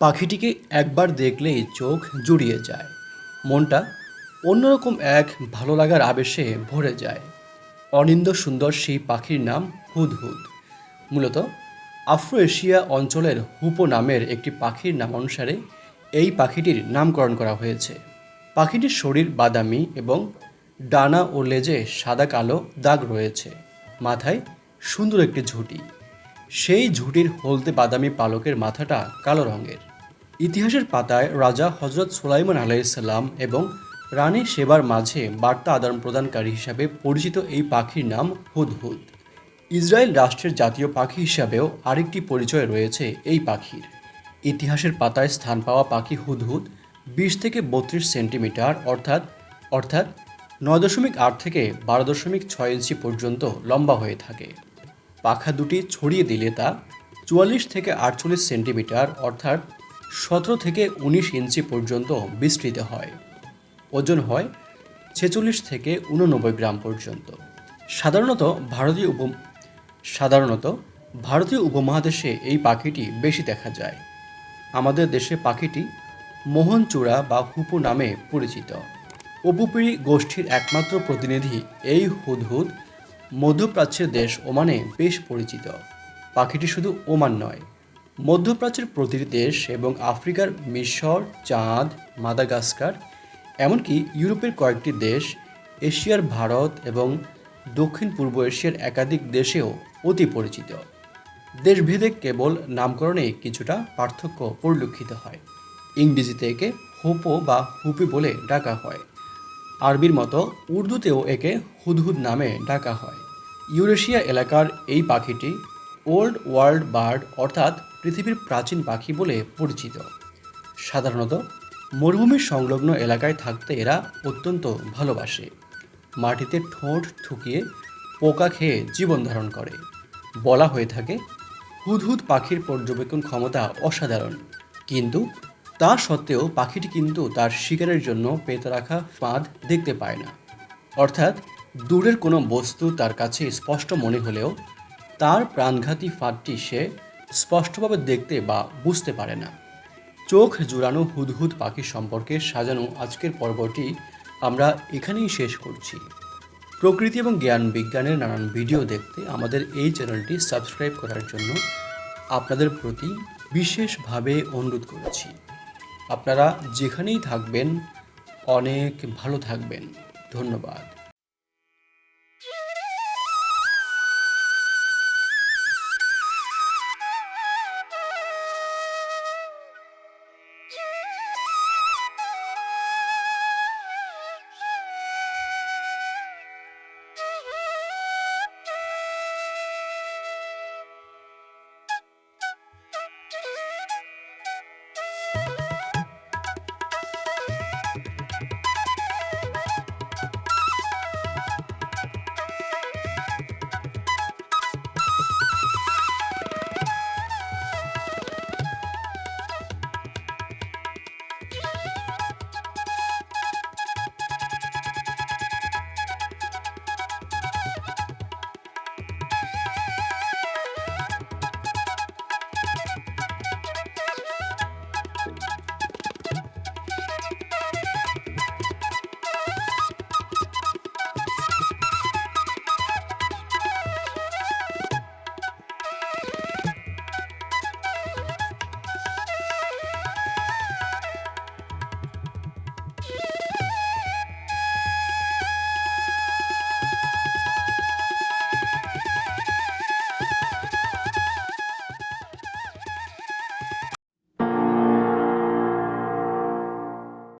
পাখিটিকে একবার দেখলেই চোখ জুড়িয়ে যায়। মনটা অন্যরকম এক ভালো লাগার আবেশে ভরে যায়। অনিন্দ সুন্দর সেই পাখির নাম হুদহুদ। মূলত আফ্রো এশিয়া অঞ্চলের হুপো নামের একটি পাখির নাম অনুসারে এই পাখিটির নামকরণ করা হয়েছে। পাখিটির শরীর বাদামি এবং ডানা ও লেজে সাদা কালো দাগ রয়েছে, মাথায় সুন্দর একটি ঝুঁটি। সেই ঝুঁটির হলদে বাদামি পালকের মাথাটা কালো রঙের। ইতিহাসের পাতায় রাজা হজরত সুলাইমান আলাইসাল্লাম এবং রানী সেবার মাঝে বার্তা আদান প্রদানকারী হিসাবে পরিচিত এই পাখির নাম হুদহুদ। ইসরায়েল রাষ্ট্রের জাতীয় পাখি হিসাবেও আরেকটি পরিচয় রয়েছে এই পাখির। ইতিহাসের পাতায় স্থান পাওয়া পাখি হুদহুদ বিশ থেকে বত্রিশ সেন্টিমিটার অর্থাৎ অর্থাৎ নয় দশমিক আট থেকে বারো দশমিক ছয় ইঞ্চি পর্যন্ত লম্বা হয়ে থাকে। পাখা দুটি ছড়িয়ে দিলে তা চুয়াল্লিশ থেকে আটচল্লিশ সেন্টিমিটার অর্থাৎ সতেরো থেকে উনিশ ইঞ্চি পর্যন্ত বিস্তৃত হয়। ওজন হয় ছেচল্লিশ থেকে উননব্বই গ্রাম পর্যন্ত। সাধারণত ভারতীয় উপ সাধারণত ভারতীয় উপমহাদেশে এই পাখিটি বেশি দেখা যায়। আমাদের দেশে পাখিটি মোহনচূড়া বা হুপু নামে পরিচিত। উপপিড়ি গোষ্ঠীর একমাত্র প্রতিনিধি এই হুদহুদ মধ্যপ্রাচ্যের দেশ ওমানে বেশ পরিচিত। পাখিটি শুধু ওমান নয় মধ্যপ্রাচ্যের প্রতিটি দেশ এবং আফ্রিকার মিশর, চাঁদ, মাদাগাস্কার, এমনকি ইউরোপের কয়েকটি দেশ, এশিয়ার ভারত এবং দক্ষিণ পূর্ব এশিয়ার একাধিক দেশেও অতি পরিচিত। দেশভেদে কেবল নামকরণে কিছুটা পার্থক্য পরিলক্ষিত হয়। ইংরেজিতে একে হুপো বা হুপি বলে ডাকা হয়। আরবির মতো উর্দুতেও একে হুদহুদ নামে ডাকা হয়। ইউরেশিয়া এলাকার এই পাখিটি ওল্ড ওয়ার্ল্ড বার্ড অর্থাৎ পৃথিবীর প্রাচীন পাখি বলে পরিচিত। সাধারণত মরুভূমির সংলগ্ন এলাকায় থাকতে এরা অত্যন্ত ভালোবাসে। মাটিতে ঠোঁট ঠুকিয়ে পোকা খেয়ে জীবন ধারণ করে। বলা হয়ে থাকে, হুদহুদ পাখির পর্যবেক্ষণ ক্ষমতা অসাধারণ। কিন্তু তা সত্ত্বেও পাখিটি কিন্তু তার শিকারের জন্য পেতে রাখা ফাঁদ দেখতে পায় না। অর্থাৎ দূরের কোনো বস্তু তার কাছে স্পষ্ট মনে হলেও তার প্রাণঘাতী ফাঁদটি সে স্পষ্টভাবে দেখতে বা বুঝতে পারে না। চোখ জুড়ানো হুদহুদ পাখি সম্পর্কে সাজানো আজকের পর্বটি আমরা এখানেই শেষ করছি। প্রকৃতি এবং জ্ঞান বিজ্ঞানের নানান ভিডিও দেখতে আমাদের এই চ্যানেলটি সাবস্ক্রাইব করার জন্য আপনাদের প্রতি বিশেষভাবে অনুরোধ করেছি। আপনারা যেখানেই থাকবেন, অনেক ভালো থাকবেন। ধন্যবাদ।